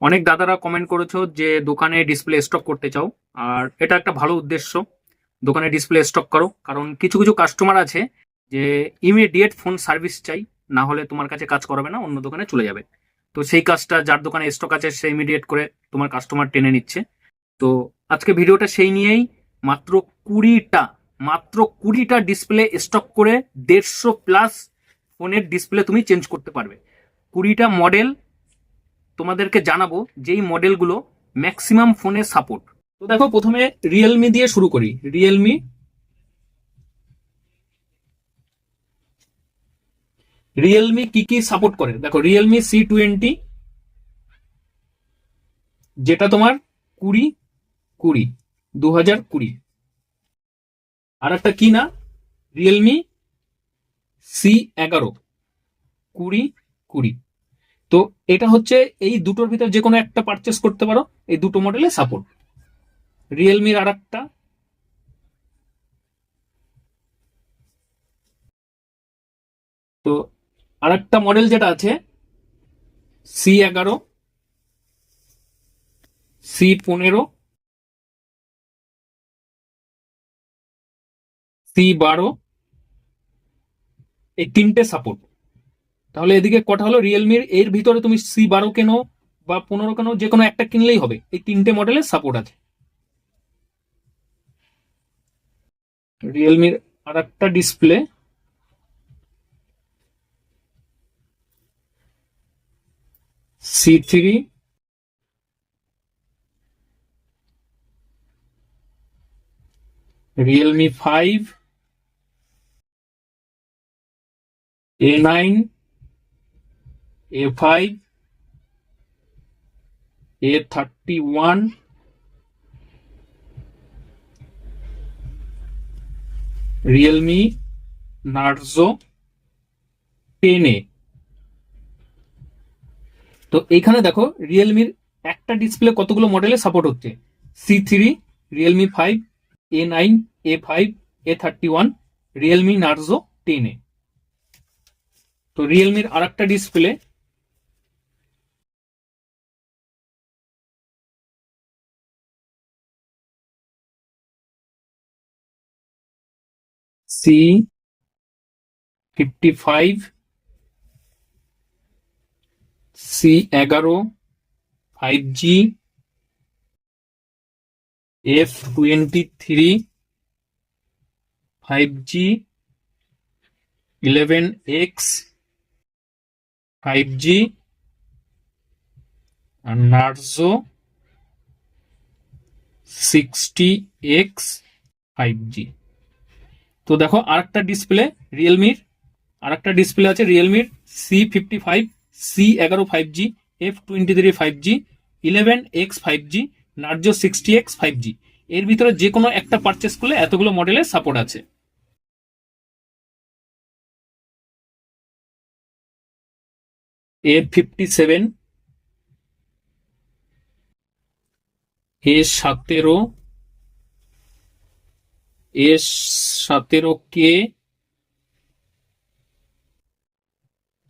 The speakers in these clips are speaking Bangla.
অনেক দাদারা কমেন্ট করেছ যে দোকানে ডিসপ্লে স্টক করতে চাও, আর এটা একটা ভালো উদ্দেশ্য। দোকানে ডিসপ্লে স্টক করো, কারণ কিছু কিছু কাস্টমার আছে যে ইমিডিয়েট ফোন সার্ভিস চাই, না হলে তোমার কাছে কাজ করাবে না, অন্য দোকানে চলে যাবে। তো সেই কাজটা, যার দোকানে স্টক আছে, সে ইমিডিয়েট করে তোমার কাস্টমার টেনে নিচ্ছে। তো আজকে ভিডিওটা সেই নিয়েই, মাত্র কুড়িটা মাত্র কুড়িটা ডিসপ্লে স্টক করে দেড়শো প্লাস ফোনের ডিসপ্লে তুমি চেঞ্জ করতে পারবে। কুড়িটা মডেল তোমাদেরকে জানাব যেই মডেলগুলো ম্যাক্সিমাম ফোনে সাপোর্ট তো দেখো, প্রথমে রিয়েলমি দিয়ে শুরু করি। রিয়েলমি রিয়েলমি কি কি সাপোর্ট করে? দেখো রিয়েলমি সি টোয়েন্টি যেটা তোমার কুড়ি কুড়ি দু হাজার কুড়ি। আর একটা কি না? রিয়েলমি সি এগারো, কুড়ি কুড়ি। তো এটা হচ্ছে এই দুটোর ভিতর যে কোনো একটা পারচেস করতে পারো, এই দুটো মডেলে সাপোর্ট রিয়েলমির আর একটা তো আর একটা মডেল যেটা আছে সি এগারো সি পনেরো সি বারো, এই তিনটে সাপোর্ট তাহলে এদিকে কটা হলো? রিয়েলমির এর ভিতরে তুমি সি বারো কেনো বা পনেরো কেনো, যে কোনো একটা কিনলেই হবে। এই তিনটে মডেলের সাপোর্ট আছে। রিয়েলমির আর একটা display C three Realme five A nine A five A thirty one Realme Narzo ten A তো এইখানে দেখো রিয়েলমির একটা ডিসপ্লে কতগুলো মডেলে সাপোর্ট হচ্ছে? C three Realme five A nine A five A thirty one Realme Narzo ten A তো রিয়েলমির আর একটা display C 55 C 11 5G F23 5G 11X 5G and Narzo 60X 5G তো দেখো আরেকটা ডিসপ্লে রিয়েলমির আরেকটা ডিসপ্লে আছে রিয়েলমির সি ফিফটি ফাইভ সি এগারো five G F twenty three five G eleven X five G Narzo sixty X five G এর ভিতরে যে কোনো একটা পারচেস করলে এতগুলো মডেলের সাপোর্ট আছে। এ ফিফটি সেভেন এ সতেরো এ সতেরো কে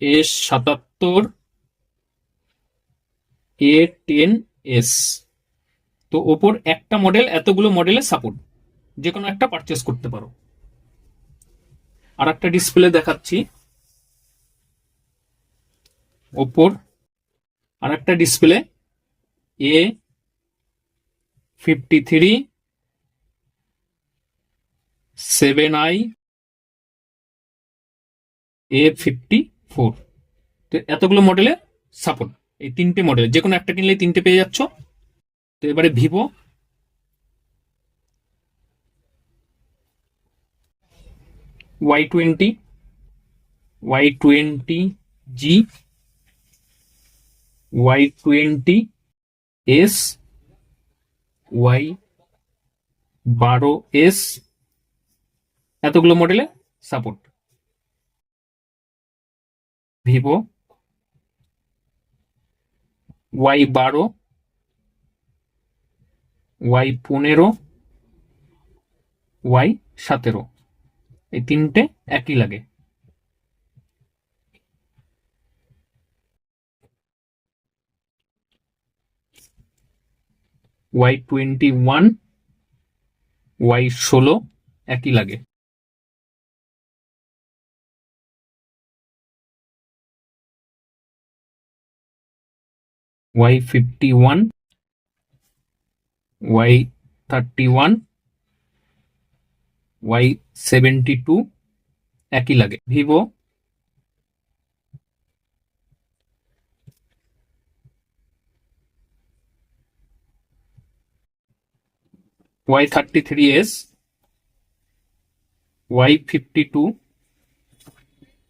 এ সাতাত্তর এ টেন এস। তো ওপর একটা মডেল এতগুলো মডেলে সাপোর্ট যে কোনো একটা পারচেস করতে পারো। আর একটা ডিসপ্লে দেখাচ্ছি। ওপর আর একটা display A fifty three seven I A fifty four তো এতগুলো মডেলে সাপোর্ট এই তিনটে মডেল যে কোনো একটা কিনলে তিনটে পেয়ে যাচ্ছ। তো এবারে Vivo Y twenty Y twenty G Y twenty S Y বারো এস এতগুলো মডেলে সাপোর্ট ভিভো ওয়াই বারো ওয়াই পনেরো ওয়াই সতেরো। এই তিনটে একই লাগে। ওয়াই টোয়েন্টি ওয়ান ওয়াই ষোলো, একই লাগে। Y thirty one Y seventy two একই লাগে। Vivo S Y fifty two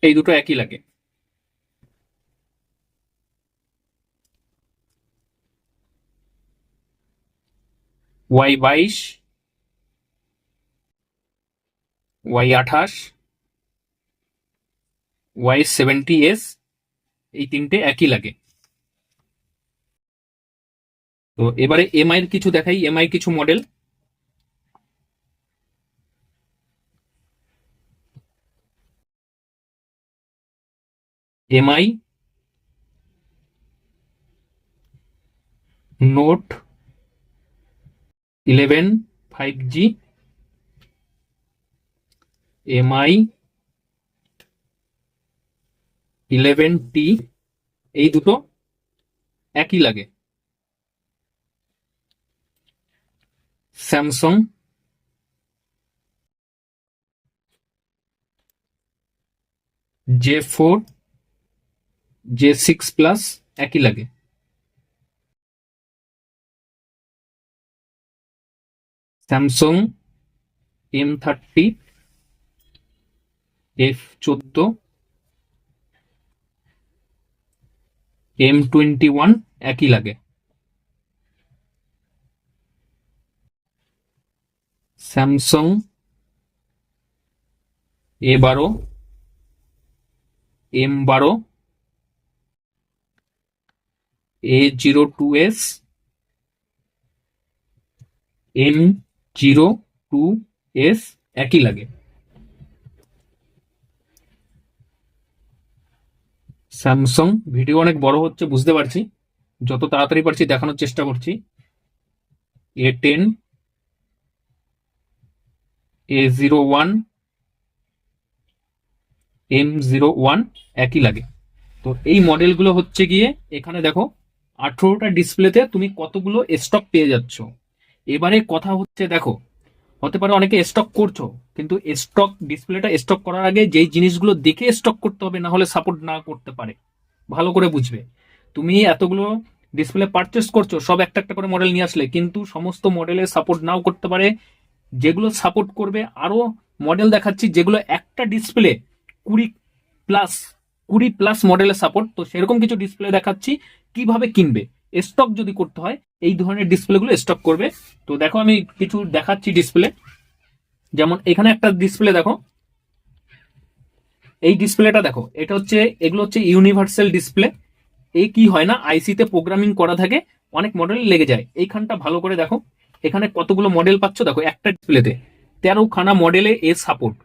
এই দুটো একই লাগে। ওয়াই বাইশ ওয়াই আঠাশ ওয়াই সেভেন্টি এস এই তিনটে একই লাগে। তো এবারে এমআই এর কিছু দেখাই এমআই কিছু model Mi note eleven, five G, Mi, eleven T, এই দুটো একই লাগে। Samsung, J four, J six plus একই লাগে। স্যামসং এম থার্টি এফ চোদ্দ এম টোয়েন্টি ওয়ান একই লাগে। স্যামসং এ বারো এম বারো A zero two S M zero, two, S, একই লাগে। স্যামসং ভিডিও অনেক বড় হচ্ছে, বুঝতে পারছি। যত তাড়াতাড়ি পারছি, দেখানোর চেষ্টা করছি। A ten, A zero one, M zero one, একই লাগে। তো এই মডেলগুলো হচ্ছে গিয়ে, এখানে দেখো, আঠেরোটা ডিসপ্লেতে তুমি কতগুলো স্টক পেয়ে যাচ্ছ। এবারে কথা হচ্ছে, দেখো, হতে পারে অনেকে স্টক করছ, কিন্তু স্টক ডিসপ্লেটা স্টক করার আগে যেই জিনিসগুলো দেখে স্টক করতে হবে, না হলে সাপোর্ট না করতে পারে। ভালো করে বুঝবে। তুমি এতগুলো ডিসপ্লে পারচেস করছ, সব একটা একটা করে মডেল নিয়ে আসলে, কিন্তু সমস্ত মডেলে সাপোর্ট নাও করতে পারে। যেগুলো সাপোর্ট করবে, আরও মডেল দেখাচ্ছি, যেগুলো একটা ডিসপ্লে কুড়ি প্লাস কুড়ি প্লাস মডেলের সাপোর্ট তো সেরকম কিছু ডিসপ্লে দেখাচ্ছি, কীভাবে কিনবে? স্টক যদি করতে হয়, এই ধরনের ডিসপ্লেগুলো স্টক করবে। তো দেখো আমি কিছু দেখাচ্ছি ডিসপ্লে যেমন এখানে একটা ডিসপ্লে দেখো। এই ডিসপ্লেটা দেখো, এটা হচ্ছে, এগুলো হচ্ছে ইউনিভার্সাল ডিসপ্লে এই কি হয় না আইসিতে প্রোগ্রামিং করা থাকে, অনেক মডেল লেগে যায়। এইখানটা ভালো করে দেখো, এখানে কতগুলো মডেল পাচ্ছ? দেখো, একটা ডিসপ্লেতে তেরো খানা মডেলে এ সাপোর্ট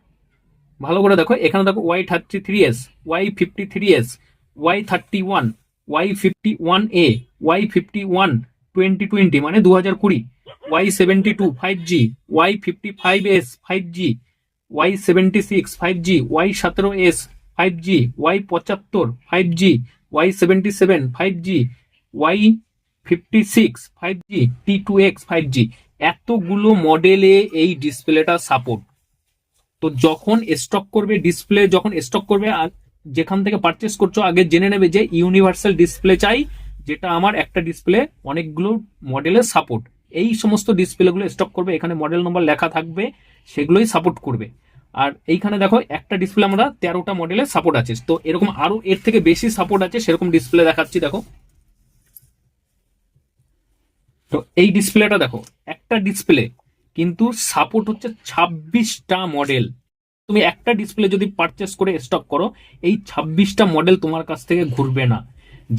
ভালো করে দেখো, এখানে দেখো Y thirty three S Y fifty three S Y thirty one Y fifty one A Y fifty one twenty twenty মানে দু হাজার কুড়ি। Y seventy two five G Y fifty five S five G Y seventy six five G Y সতেরো এস ফাইভ জি ওয়াই পঁচাত্তর five G Y seventy seven five G Y fifty six five G T two X five G এতগুলো মডেলে এই ডিসপ্লেটা সাপোর্ট তো যখন স্টক করবে ডিসপ্লে যখন স্টক করবে আ- যেখান থেকে পারচেস করছ, আগে জেনে নেবে যে ইউনিভার্সাল ডিসপ্লে চাই, যেটা আমার একটা ডিসপ্লে অনেকগুলো মডেলের সাপোর্ট এই সমস্ত ডিসপ্লেগুলো স্টক করবে, এখানে মডেল নম্বর লেখা থাকবে, সেগুলোই সাপোর্ট করবে। আর এইখানে দেখো, একটা ডিসপ্লে আমরা তেরোটা মডেলের সাপোর্ট আছে। তো এরকম আরও এর থেকে বেশি সাপোর্ট আছে, সেরকম ডিসপ্লে দেখাচ্ছি, দেখো। তো এই ডিসপ্লেটা দেখো, একটা ডিসপ্লে কিন্তু সাপোর্ট হচ্ছে ছাব্বিশটা মডেল তুমি একটা ডিসপ্লে যদি পারচেস করে স্টক করো, এই ছাব্বিশটা মডেল তোমার কাছ থেকে ঘুরবে না।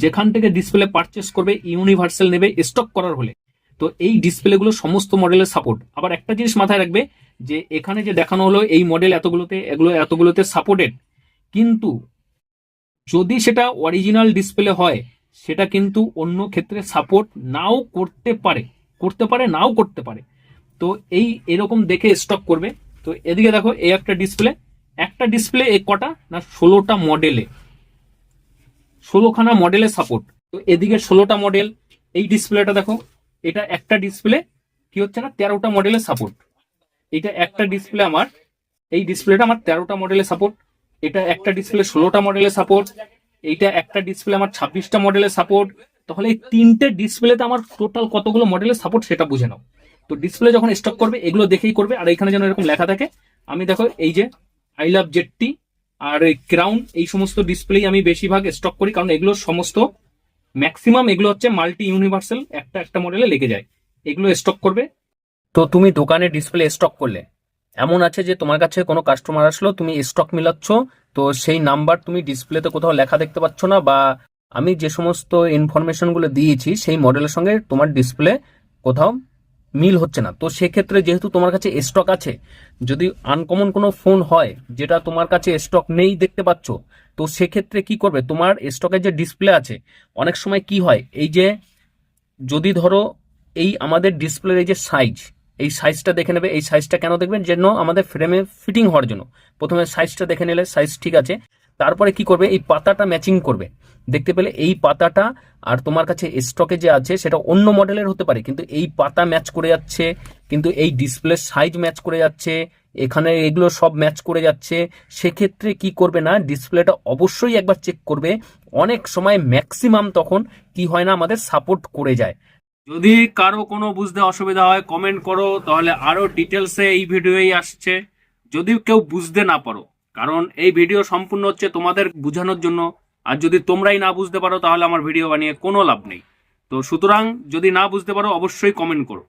যেখান থেকে ডিসপ্লে পারচেস করবে ইউনিভার্সাল নেবে স্টক করার হলে। তো এই ডিসপ্লেগুলো সমস্ত মডেলের সাপোর্ট আবার একটা জিনিস মাথায় রাখবে যে, এখানে যে দেখানো হলো এই মডেল এতগুলোতে, এগুলো এতগুলোতে সাপোর্টেড কিন্তু যদি সেটা অরিজিনাল ডিসপ্লে হয়, সেটা কিন্তু অন্য ক্ষেত্রে সাপোর্ট নাও করতে পারে। করতে পারে, নাও করতে পারে। তো এই এরকম দেখে স্টক করবে। তো এদিকে দেখো, এই একটা ডিসপ্লে একটা ডিসপ্লে এ কটা না ষোলোটা মডেলে ষোলোখানা মডেলের সাপোর্ট তো এদিকে ষোলোটা মডেল এই ডিসপ্লেটা দেখো, এটা একটা ডিসপ্লে কি হচ্ছে না? তেরোটা মডেলের সাপোর্ট এটা একটা ডিসপ্লে আমার, এই ডিসপ্লেটা আমার তেরোটা মডেলের সাপোর্ট এটা একটা ডিসপ্লে ষোলোটা মডেলের সাপোর্ট এইটা একটা ডিসপ্লে আমার ছাব্বিশটা মডেলের সাপোর্ট তাহলে এই তিনটে ডিসপ্লেতে আমার টোটাল কতগুলো মডেলের সাপোর্ট সেটা বুঝে নাও। তো ডিসপ্লে যখন স্টক করবে, এগুলো দেখেই করবে, আর এখানে যেন এরকম লেখা থাকে, আমি দেখো এই যে I love Jetti R crown এই সমস্ত ডিসপ্লেই আমি বেশিরভাগ স্টক করি, কারণ এগুলো সমস্ত ম্যাক্সিমাম এগুলো হচ্ছে মাল্টি ইউনিভার্সাল একটা একটা মডেলে লেগে যায়। এগুলো স্টক করবে। তো তুমি দোকানে ডিসপ্লে স্টক করলে। এমন আছে যে তোমার কাছে কোনো কাস্টমার আসলো, তুমি স্টক মিলাচ্ছ, তো সেই নাম্বার তুমি ডিসপ্লেতে কোথাও লেখা দেখতে পাচ্ছ না, বা আমি যে সমস্ত ইনফরমেশনগুলো দিয়েছি, সেই মডেলের সঙ্গে তোমার ডিসপ্লে কোথাও মিল হচ্ছে না। তো সেক্ষেত্রে যেহেতু তোমার কাছে স্টক আছে, যদি আনকমন কোনো ফোন হয়, যেটা তোমার কাছে স্টক নেই দেখতে পাচ্ছ, তো সেক্ষেত্রে কি করবে? তোমার স্টকের যে ডিসপ্লে আছে, অনেক সময় কি হয়, এই যে যদি ধরো এই আমাদের ডিসপ্লের এই যে সাইজ এই সাইজটা দেখে নেবে, এই সাইজটা কেন দেখবেন? যেন আমাদের ফ্রেমে ফিটিং হওয়ার জন্য। প্রথমে সাইজটা দেখে নিলে সাইজ ঠিক আছে তারপরে কি করবে? এই পাতাটা ম্যাচিং করবে। দেখতে পেলে এই পাতাটা আর তোমার কাছে স্টকে যে আছে, সেটা অন্য মডেলের হতে পারে, কিন্তু এই পাতা ম্যাচ করে যাচ্ছে, কিন্তু এই ডিসপ্লে সাইজ ম্যাচ করে যাচ্ছে, এখানে এগুলো সব ম্যাচ করে যাচ্ছে। সেক্ষেত্রে কি করবে না ডিসপ্লেটা অবশ্যই একবার চেক করবে। অনেক সময় ম্যাক্সিমাম তখন কি হয় না, আমাদের সাপোর্ট করে যায়। যদি কারও কোনো বুঝতে অসুবিধা হয় কমেন্ট করো, তাহলে আরও ডিটেলসে এই ভিডিওই আসছে। যদি কেউ বুঝতে না পারো কারণ এই ভিডিও সম্পূর্ণ হচ্ছে তোমাদের বোঝানোর জন্য। আর যদি তোমরাই না বুঝতে পারো, তাহলে আমার ভিডিও বানিয়ে কোনো লাভ নেই। তো সুতরাং যদি না বুঝতে পারো, অবশ্যই কমেন্ট করো।